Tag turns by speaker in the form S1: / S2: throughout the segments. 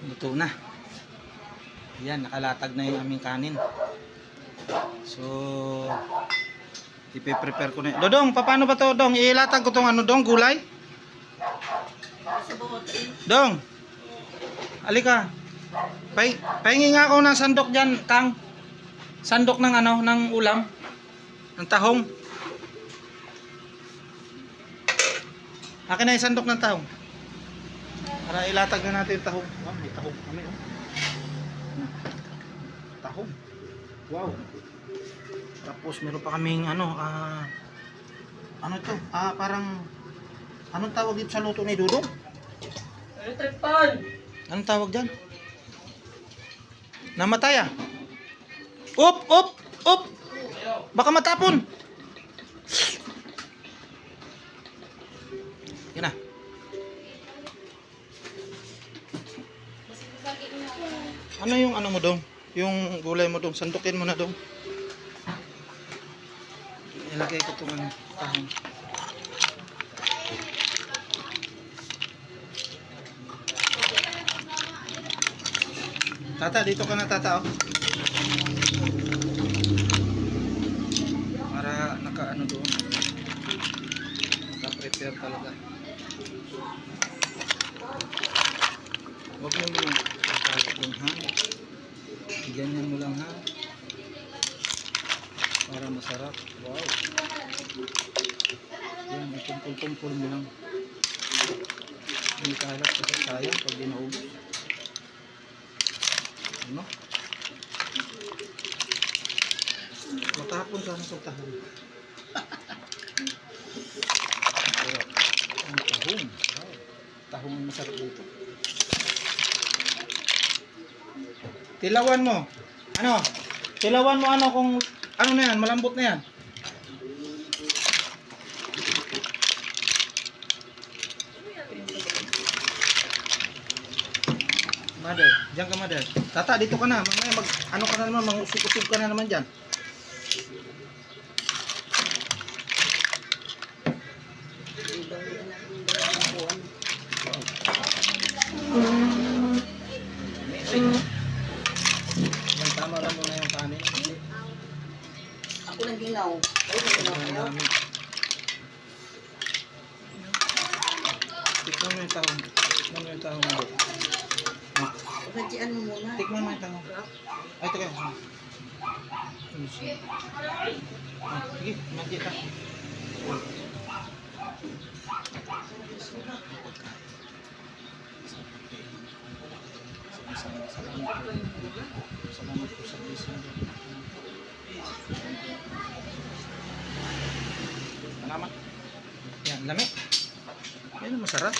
S1: Luto na. Yan, nakalatag na yung aming kanin. So, ipe-prepare ko na. Dodong, paano ba to, Dong? Ilatag ko tong ano, Dong, gulay? Dong, alika. Pay, pahingi nga ako ng sandok dyan, Kang. Sandok ng ano, ng ulam. Ng tahong. Akin na yung sandok ng tahong. Para ilatag na natin yung tahong. Wow, may tahong kami, oh. Tahong. Wow. Tapos meron pa kaming ano, ah ano to? Ah, parang anong tawag dito sa luto ni Dudong?
S2: Electric pan!
S1: Anong tawag dyan? Namatay ah. Up, up, up. Baka matapon. Ano yung ano mo dong? Yung gulay mo dong, sandukin mo na dong. Ilagay ko itong ano, tahong. Tata, dito ka na tata oh. Para naka ano doon. Naka-prepare talaga. Huwag mo mo yung ha. Ganyan mo lang ha. Para masarap. Wow. Yan, itumpul-tumpul mo lang. Hindi kalat kasi sayang pag dinaubos. Ano? Matapon sana sa tahong. Sarap. Ang tahong. Wow. Tahong masarap dito. Tilawan mo. Ano? Tilawan mo ano kung ano na yan, malambot na yan. Mother, diyan ka mother. Tata, dito ka na. Mamaya mag, ano ka na naman, mangusog-usog ka na naman dyan. Yan, tama lang muna yung kanin.
S2: Ng ginaw.
S1: Ang dami. Tikman mo yung tahong. Tikman mo yung tahong mo.
S2: Pagkajian mo muna.
S1: Tikman mo yung tahong. Ay, teka. Ah. Ano? Ah, Sige, magkita. Salamat po sa blessing. Salamat. Yan, lami. Yan ang masarap.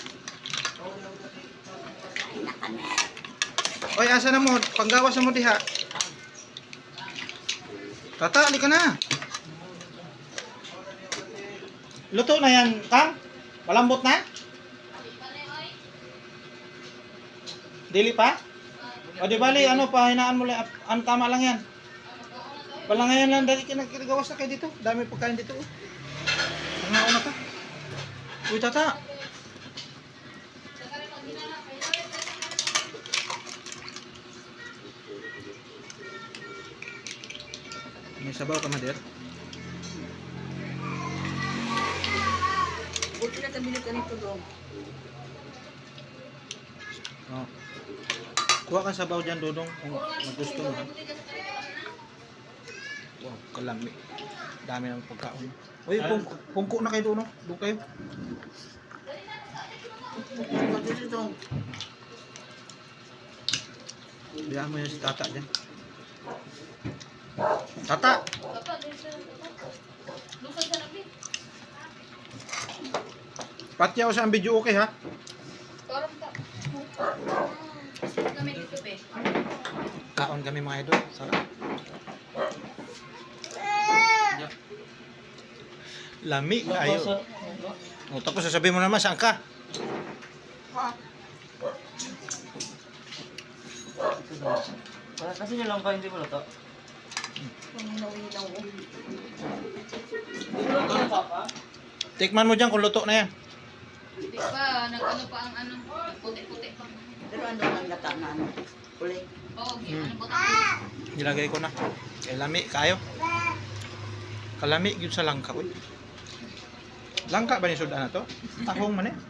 S1: Oy, asa na mo? Panggawas na mo diha. Tata, ka na. Luto na yan, Kang? Malambot na? Dili pa? O di bali, ano pa, hinaan mo lang, ano tama lang yan. Wala ngayon lang, dali kinagawas na kayo dito. Dami pagkain dito. Oh. Ang nauna ka. Uy, tata. May sabaw ka, Mader?
S2: Buti na tabili ka nito dong.
S1: Oh. Kuha ka sabaw dyan, Dodong, kung magusto mo. ha? Wow, kalami. Dami ng pagkaon. Uy, pung pungko na kayo doon, no? Doon kayo. Biyaan mo yan si tata dyan. Tata! Pati ako sa ang video okay ha? Kaon kami mga idol. Sarap. Lami kayo. O, tapos sasabihin mo naman saan ka?
S2: Wala kasi nyo lang pa hindi mo luto.
S1: Tikman mo dyan kung luto na yan.
S3: Di ba, nag-ano pa ang ano, puti-puti pa.
S2: Pero
S3: doon ang gata na ano. Uli.
S1: Hmm. Nilagay ko na. Kay lami kayo. Kalami yun sa langka ko. Langka ba ni sudan na to? Tahong man eh.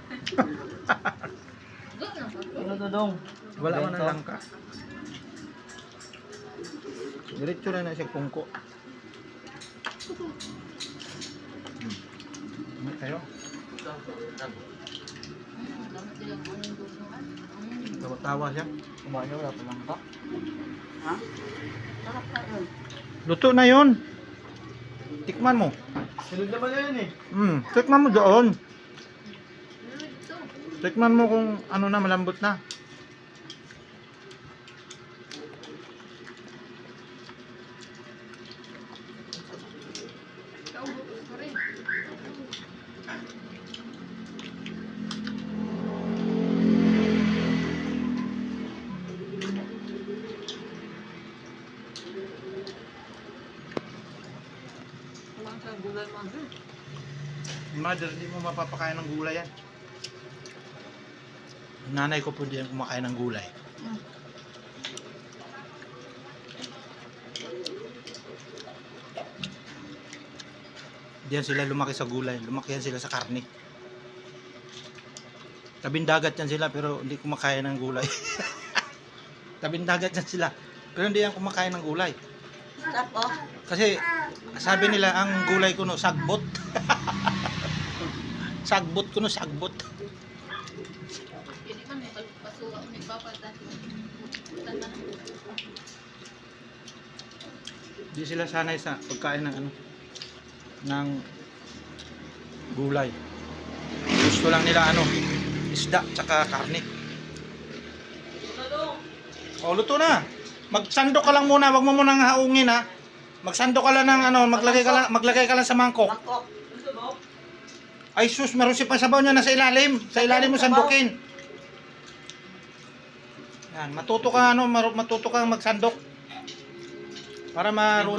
S2: Ano to dong?
S1: Wala man ang langka. Diretso na na siya pungko. Hmm. Ano kayo? Tawa-tawa siya.
S2: Kumain na wala pa lang ka.
S3: Ha?
S1: Luto na yun. Tikman mo.
S2: Silog naman yan eh.
S1: Hmm, tikman mo doon. Tikman mo kung ano na malambot na. Mother, hindi mo mapapakain ng gulay yan. Nanay ko po din kumakain ng gulay. Diyan sila lumaki sa gulay. Lumaki yan sila sa karne. Tabing dagat yan sila pero hindi kumakain ng gulay. Tabing dagat yan sila pero hindi yan kumakain ng gulay.
S3: Sarap oh.
S1: Kasi sabi nila ang gulay ko no sagbot. sagbot ko no sagbot. Di sila sanay sa pagkain ng ano ng gulay. Gusto lang nila ano isda tsaka karne. Oh, luto na. Magsando ka lang muna, wag mo munang haungin ha. Magsando ka lang ng ano, maglagay ka lang, maglagay ka lang sa mangkok.
S3: Mangkok.
S1: Ay sus, meron si pasabaw niya nasa ilalim. Sa ilalim mo sandukin. Yan, matuto ka ano, matuto kang magsandok. Para marunong